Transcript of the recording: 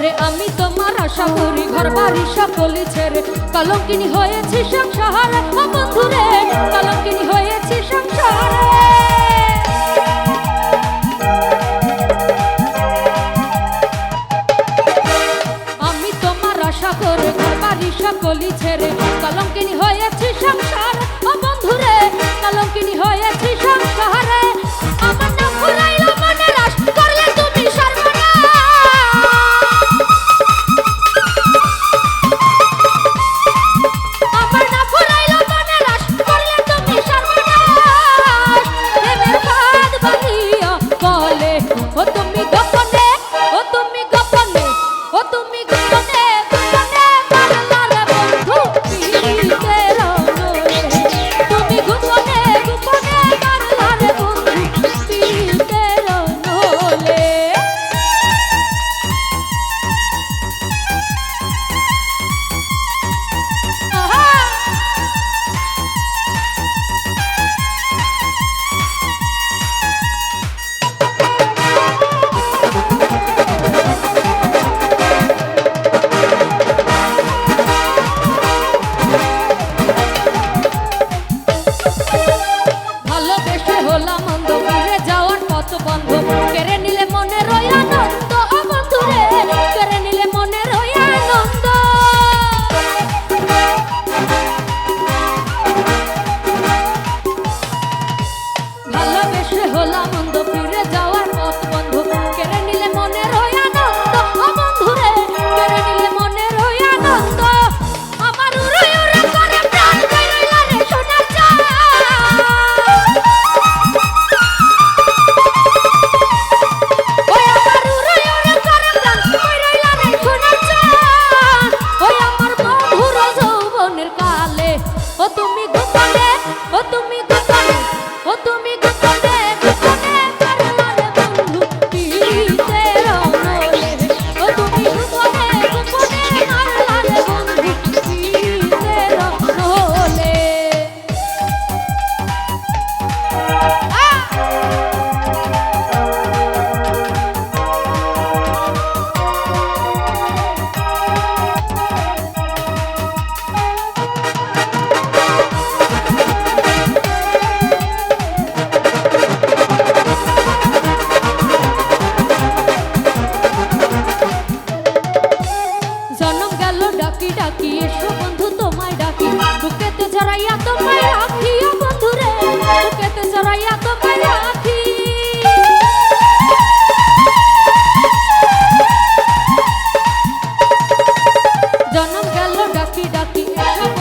ছেড়ে, আমি তোমার আশা করি ঘর বাড়ি সকলি ছেড়ে। কলঙ্কিনি হয়েছি সংসার বন্ধুরে, কলঙ্কিনি হয়েছি সংসারে। আমি তোমার আশা করে ঘর বাড়ি সকলি ছেড়ে sanggup ডাকি ডাকি